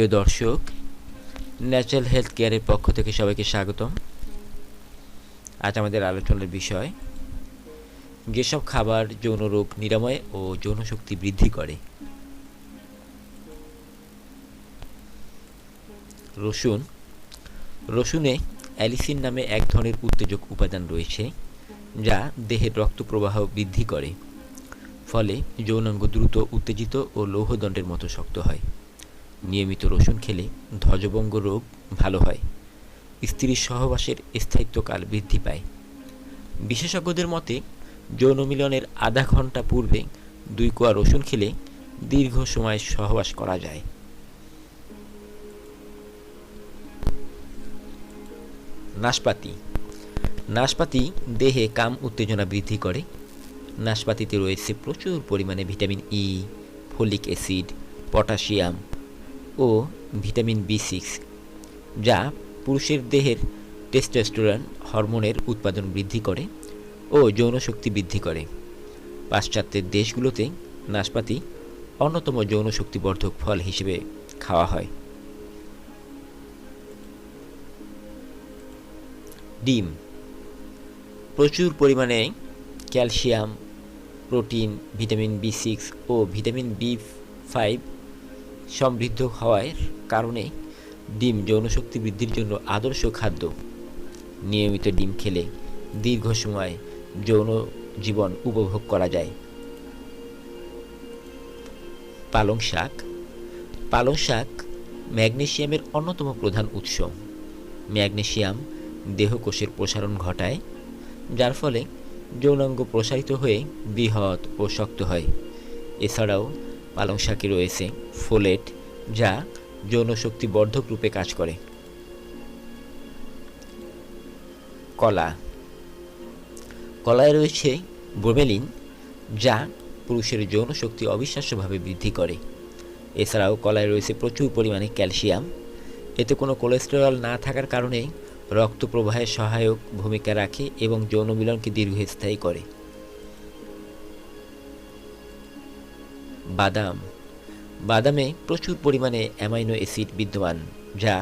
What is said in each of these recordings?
প্রিয় দর্শক natural health কেয়ারের পক্ষ থেকে সবাইকে স্বাগতম। আজ আমাদের আলোচনার বিষয়, যেসব খাবার যৌন রোগ নিরাময় ও যৌন শক্তি বৃদ্ধি করে। রসুন, রসুনে অ্যালিসিন নামে এক ধরনের উত্তেজক উপাদান রয়েছে, যা দেহের রক্ত প্রবাহ বৃদ্ধি করে, ফলে যৌনাঙ্গ দ্রুত উত্তেজিত ও লৌহদণ্ডের মতো শক্ত হয়। নিয়মিত রসুন খেলে ধ্বজভঙ্গ রোগ ভালো হয়। স্ত্রীর সহবাসের স্থায়িত্বকাল বৃদ্ধি পায়। বিশেষজ্ঞদের মতে, যৌন মিলনের আধা ঘণ্টা পূর্বে দুই কোয়া রসুন খেলে দীর্ঘ সময় সহবাস করা যায়। নাশপাতি। নাশপাতি দেহে কাম উত্তেজনা বৃদ্ধি করে। নাশপাতিতে রয়েছে প্রচুর পরিমাণে vitamin E folic acid, potassium ও ভিটামিন বি সিক্স, যা পুরুষের দেহের টেস্টোস্টেরন হরমোনের উৎপাদন বৃদ্ধি করে ও যৌন শক্তি বৃদ্ধি করে। পাশ্চাত্যের দেশগুলোতে নাশপাতি অন্যতম যৌন শক্তিবর্ধক ফল হিসেবে খাওয়া হয়। ডিম, প্রচুর পরিমাণে calcium, protein, vitamin B six ও ভিটামিন বি ফাইভ সমৃদ্ধ হওয়ার কারণে ডিম যৌনশক্তি বৃদ্ধির জন্য আদর্শ খাদ্য। নিয়মিত ডিম খেলে দীর্ঘ সময় যৌন জীবন উপভোগ করা যায়। পালং শাক। পালং শাক ম্যাগনেশিয়ামের অন্যতম প্রধান উৎস। ম্যাগনেশিয়াম দেহকোষের প্রসারণ ঘটায়, যার ফলে যৌনাঙ্গ প্রসারিত হয়ে বৃহৎ ও শক্ত হয়। এছাড়াও পালং শাকে রয়েছে ফোলেট যা যৌন শক্তি বর্ধক রূপে কাজ করে। কলা। কলায় রয়েছে ব্রোমেলিন যা পুরুষের যৌন শক্তি অবিশ্বাস্যভাবে বৃদ্ধি করে। এছাড়াও কলায় রয়েছে প্রচুর পরিমাণে ক্যালসিয়াম। এতে কোনো কোলেস্টেরল না থাকার কারণে রক্ত প্রবাহে সহায়ক ভূমিকা রাখে এবং যৌন মিলনকে দীর্ঘস্থায়ী করে। বাদাম। বাদামে প্রচুর পরিমাণে অ্যামাইনো অ্যাসিড বিদ্যমান, যা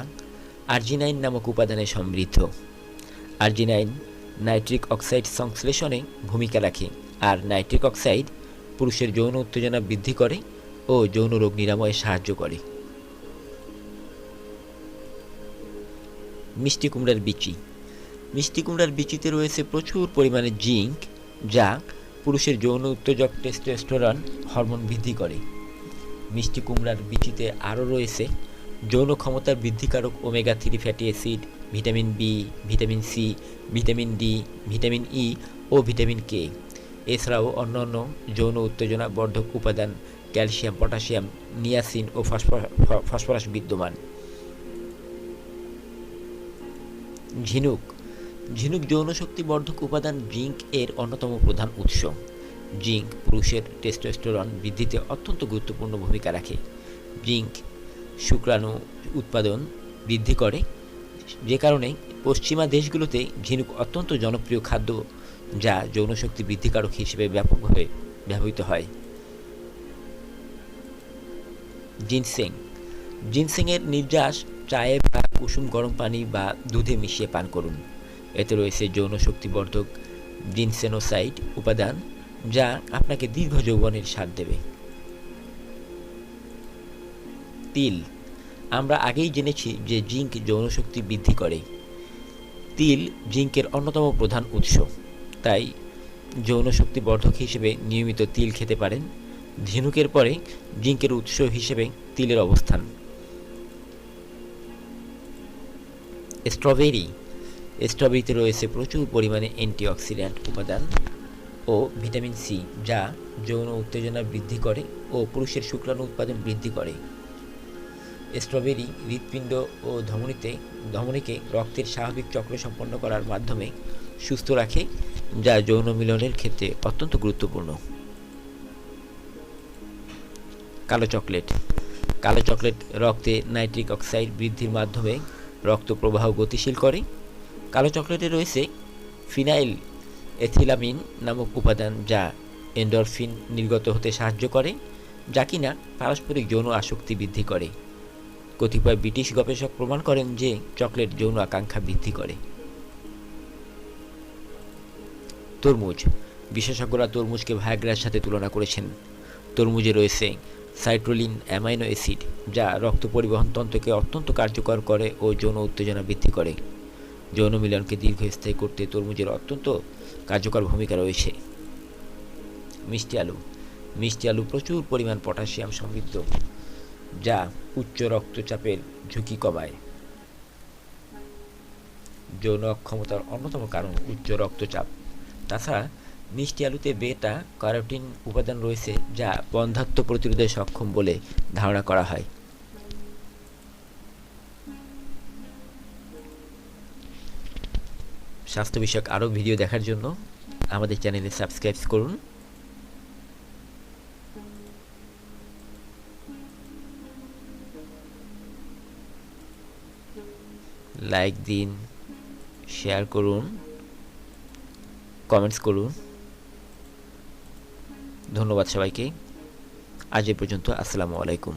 আর্জিনাইন নামক উপাদানে সমৃদ্ধ। আর্জিনাইন নাইট্রিক অক্সাইড সংশ্লেষণে ভূমিকা রাখে, আর নাইট্রিক অক্সাইড পুরুষের যৌন উত্তেজনা বৃদ্ধি করে ও যৌন রোগ নিরাময়ে সাহায্য করে। মিষ্টি কুমড়ার বিচি। মিষ্টি কুমড়ার বিচিতে রয়েছে প্রচুর পরিমাণে জিঙ্ক, যা পুরুষের যৌন উত্তেজক টেস্টোস্টেরন হরমোন বৃদ্ধি করে। মিষ্টি কুমড়ার বিচিতে আরও রয়েছে যৌন ক্ষমতার বৃদ্ধিকারক omega three fatty acid vitamin B vitamin C vitamin D vitamin E ও ভিটামিন কে এছাড়াও অন্যান্য যৌন উত্তেজনা বর্ধক উপাদান ক্যালসিয়াম পটাশিয়াম নিয়াসিন ও ফসফরাস বিদ্যমান। ঝিনুক ঝিনুক যৌন শক্তি বর্ধক উপাদান জিঙ্ক এর অন্যতম প্রধান উৎস। জিঙ্ক পুরুষের টেস্টোস্টেরন বৃদ্ধিতে অত্যন্ত গুরুত্বপূর্ণ ভূমিকা রাখে। জিঙ্ক শুক্রাণু উৎপাদন বৃদ্ধি করে, যে কারণে পশ্চিমা দেশগুলোতে ঝিনুক অত্যন্ত জনপ্রিয় খাদ্য যা যৌনশক্তি বৃদ্ধিকারক হিসেবে ব্যাপকভাবে ব্যবহৃত হয়। জিনসেং। জিনসেংয়ের নির্যাস চায়ে বা কুসুম গরম পানি বা দুধে মিশিয়ে পান করুন। এতে রয়েছে যৌন শক্তিবর্ধক জিনসেনোসাইড উপাদান, যা আপনাকে দীর্ঘ যৌবনের স্বাদ দেবে। তিল। আমরা আগেই জেনেছি যে জিঙ্ক যৌন শক্তি বৃদ্ধি করে। তিল জিঙ্কের অন্যতম প্রধান উৎস। তাই যৌন শক্তি বর্ধক হিসেবে নিয়মিত তিল খেতে পারেন। ঝিনুকের পরে জিঙ্কের উৎস হিসেবে তিলের অবস্থান। স্ট্রবেরি। স্ট্রবেরিতে রয়েছে প্রচুর পরিমাণে অ্যান্টিঅক্সিডেন্ট উপাদান ও ভিটামিন সি, যা যৌন উত্তেজনা বৃদ্ধি করে ও পুরুষের শুক্রাণু উৎপাদন বৃদ্ধি করে। স্ট্রবেরি, হৃৎপিণ্ড ও ধমনীতে, ধমনীকে রক্তের স্বাভাবিক চক্র সম্পন্ন করার মাধ্যমে সুস্থ রাখে, যা যৌন মিলনের ক্ষেত্রে অত্যন্ত গুরুত্বপূর্ণ। কালো চকলেট। কালো চকলেট রক্তে নাইট্রিক অক্সাইড বৃদ্ধির মাধ্যমে রক্ত প্রবাহ গতিশীল করে কালো চকলেটে রয়েছে ফিনাইল এথিলামিন নামক উপাদান যা এন্ডরফিন নির্গত হতে সাহায্য করে, যা কিনা পারস্পরিক যৌন আসক্তি বৃদ্ধি করে। কতিপয় ব্রিটিশ গবেষক প্রমাণ করেন যে চকলেট যৌন আকাঙ্ক্ষা বৃদ্ধি করে। তরমুজ, বিশেষজ্ঞরা তরমুজকে ভায়াগ্রার সাথে তুলনা করেছেন। তরমুজে রয়েছে সাইট্রোলিন অ্যামাইনো অ্যাসিড, যা রক্ত পরিবহন তন্ত্রকে অত্যন্ত কার্যকর করে ও যৌন উত্তেজনা বৃদ্ধি করে। যৌন মিলনকে দীর্ঘস্থায়ী করতে তরমুজের অত্যন্ত কার্যকর ভূমিকা রয়েছে। মিষ্টি আলু। মিষ্টি আলু প্রচুর পরিমাণ পটাশিয়াম সমৃদ্ধ, যা উচ্চ রক্তচাপের ঝুঁকি কমায়। যৌন অক্ষমতার অন্যতম কারণ উচ্চ রক্তচাপ। তাছাড়া, মিষ্টি আলুতে বেটা ক্যারোটিন উপাদান রয়েছে, যা বন্ধাত্ম প্রতিরোধে সক্ষম বলে ধারণা করা হয়। স্বাস্থ্য বিষয়ক আরও ভিডিও দেখার জন্য আমাদের চ্যানেলে সাবস্ক্রাইব করুন। লাইক দিন, শেয়ার করুন, কমেন্টস করুন। ধন্যবাদ সবাইকে। আজ এ পর্যন্ত, আসসালামু আলাইকুম।